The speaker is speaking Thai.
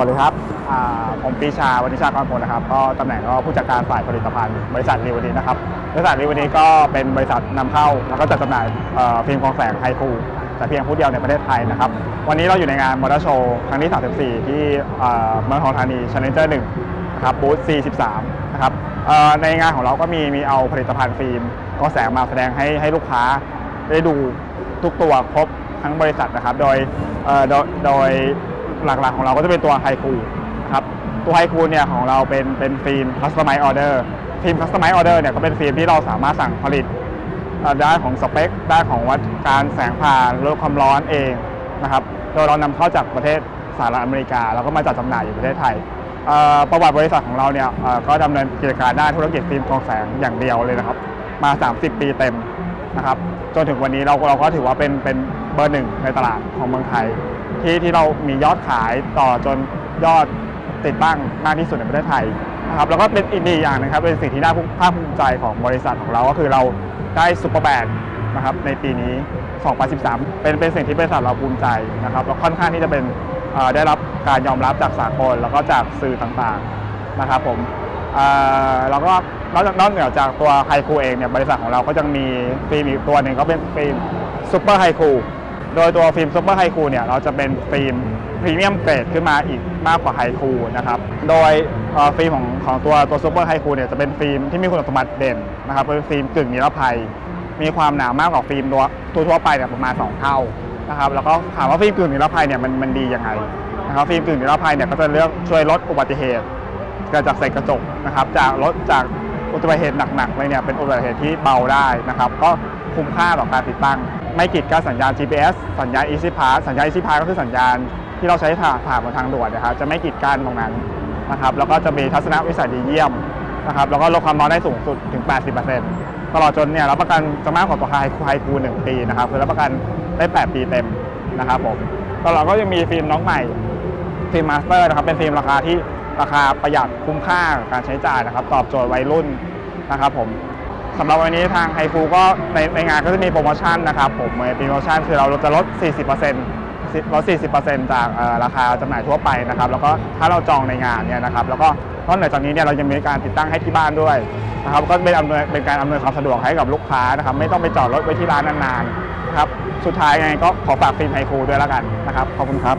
วัสดีครับผมปีชาวันิชากรพลนะครับ ก็ตำแหน่งก็ผู้จัดการฝ่ายผลิตภัณฑ์บริษัทรีวดีนะครับ บริษัทรีวดีก็เป็นบริษัทนำเข้า แล้วก็จัดจำหน่ายฟิล์มกองแสงไฮคูแต่เพียงผู้เดียวในประเทศไทยนะครับ วันนี้เราอยู่ในงานมอเตอร์โชว์ครั้งที่ 34 ที่เอ่เมืองทองธานีช h เลนเจอร์1นะครับบูธ C13 นะครับในงานของเราก็มีมีเอาผลิตภัณฑ์ฟิล์มกองแสงมาแสดงให้ให้ลูกค้าได้ดูทุกตัวครบทั้งบริษัทนะครับ โดยโดยโดย หลักๆของเราก็จะเป็นตัวไฮคูครับตัวไฮคูเนี่ยของเราเป็นเป็นฟิล์มคัสตอมไมซ์ออเดอร์ฟิล์มคัสตอมไมซ์ออเดอร์เนี่ยก็เป็นฟิล์มที่เราสามารถสั่งผลิตได้านของสเปคได้านของวัดการแสงผ่านลดความร้อนเองนะครับโดยเรานำเข้าจากประเทศสหรัฐอเมริกา แล้วก็มาจัดจำหน่ายอยู่ประเทศไทยประวัติบริษัทของเราเนี่ยเอ่อก็ดำเนินกิจการด้านธุรกิจฟิล์มกองแสงอย่างเดียวเลยนะครับ มา 30 ปีเต็มนะครับจนถึงวันนี้เราเราก็ถือว่าเป็นเป็นเบอร์หนึ่งในตลาดของเมืองไทย ที่ที่เรามียอดขายต่อจนยอดติดตั้งมากที่สุดในประเทศไทยนะครับแล้วก็เป็นอีกหนึ่งอย่างนะครับเป็นสิ่งที่น่าภาคภูมิใจของบริษัทของเราก็คือเราได้ซุปเปอร์แบนด์นะครับในปีนี้ 2013 เป็นเป็นสิ่งที่บริษัทเราภูมิใจนะครับแล้วค่อนข้างที่จะเป็นได้รับการยอมรับจากสากลแล้วก็จากสื่อต่างๆนะครับผมแล้วก็นอกจากนอกเหนือจากตัวไฮคูเองเนี่ยบริษัทของเราก็ยังมีฟิล์มอีกตัวหนึ่งก็เป็นฟิล์มซูเปอร์ไฮคู โดยตัวฟิล์มซูเปอร์ไฮคูเนี่ยเราจะเป็นฟิล์มพรีเมียมเกรดขึ้นมาอีกมากกว่าไฮคูนะครับ โดยฟิล์มของของตัวตัวซูเปอร์ไฮคูเนี่ยจะเป็นฟิล์มที่มีคุณสมบัติเด่นนะครับเป็นฟิล์มกึ่งนิรภัย มีความหนามากกว่าฟิล์มตัวทั่วไปเนี่ยประมาณ 2 เท่านะครับแล้วก็ถามว่าฟิล์มกึ่งนิรภัยเนี่ยมันมันดียังไงนะครับฟิล์มกึ่งนิรภัยเนี่ยก็จะเลือกช่วยลดอุบัติเหตุเกิดจากเศษกระจกนะครับจากลดจากอุบัติเหตุหนักๆเลยเนี่ยเป็นอุบัติเหตุที่เบาได้นะครับก็ คุ้มค่าต่อการติดตั้ง ไม่กีดกันสัญญาณ GPS สัญญาณ Easy Pass สัญญาณ Easy Pass ก็คือสัญญาณที่เราใช้ผ่านผ่านบนทางด่วนนะครับจะไม่กีดกันตรงนั้นนะครับแล้วก็จะมีทัศนวิสัยดีเยี่ยมนะครับแล้วก็ลดความร้อนได้สูงสุดถึง 80%ตลอดจนเนี่ยรับประกันจะมากกว่าตัวไฮคูไฮคูหนึ่งปีนะครับคือรับประกันได้ 8 ปีเต็มนะครับผมตลอดก็ยังมีฟิล์มน้องใหม่ฟิล์มมาสเตอร์นะครับเป็นฟิล์มราคาที่ราคาประหยัดคุ้มค่ากับการใช้จ่ายนะครับ ตอบโจทย์วัยรุ่นนะครับผม สำหรับวันนี้ทางไฮฟูก็ในในงานก็จะมีโปรโมชั่นนะครับผมโปรโมชั่นคือเราจะลด 40%ลด 40%จากราคาจำหน่ายทั่วไปนะครับ แล้วก็ถ้าเราจองในงานเนี่ยนะครับ แล้วก็นอกเหนือจากนี้เนี่ยเรายังมีการติดตั้งให้ที่บ้านด้วยนะครับ ก็เป็นอำนวยเป็นการอำนวยความสะดวกให้กับลูกค้านะครับ ไม่ต้องไปจอดรถไว้ที่ร้านนานๆนะครับ สุดท้ายไงก็ขอฝากฟิล์มไฮคูด้วยแล้วกันนะครับ ขอบคุณครับ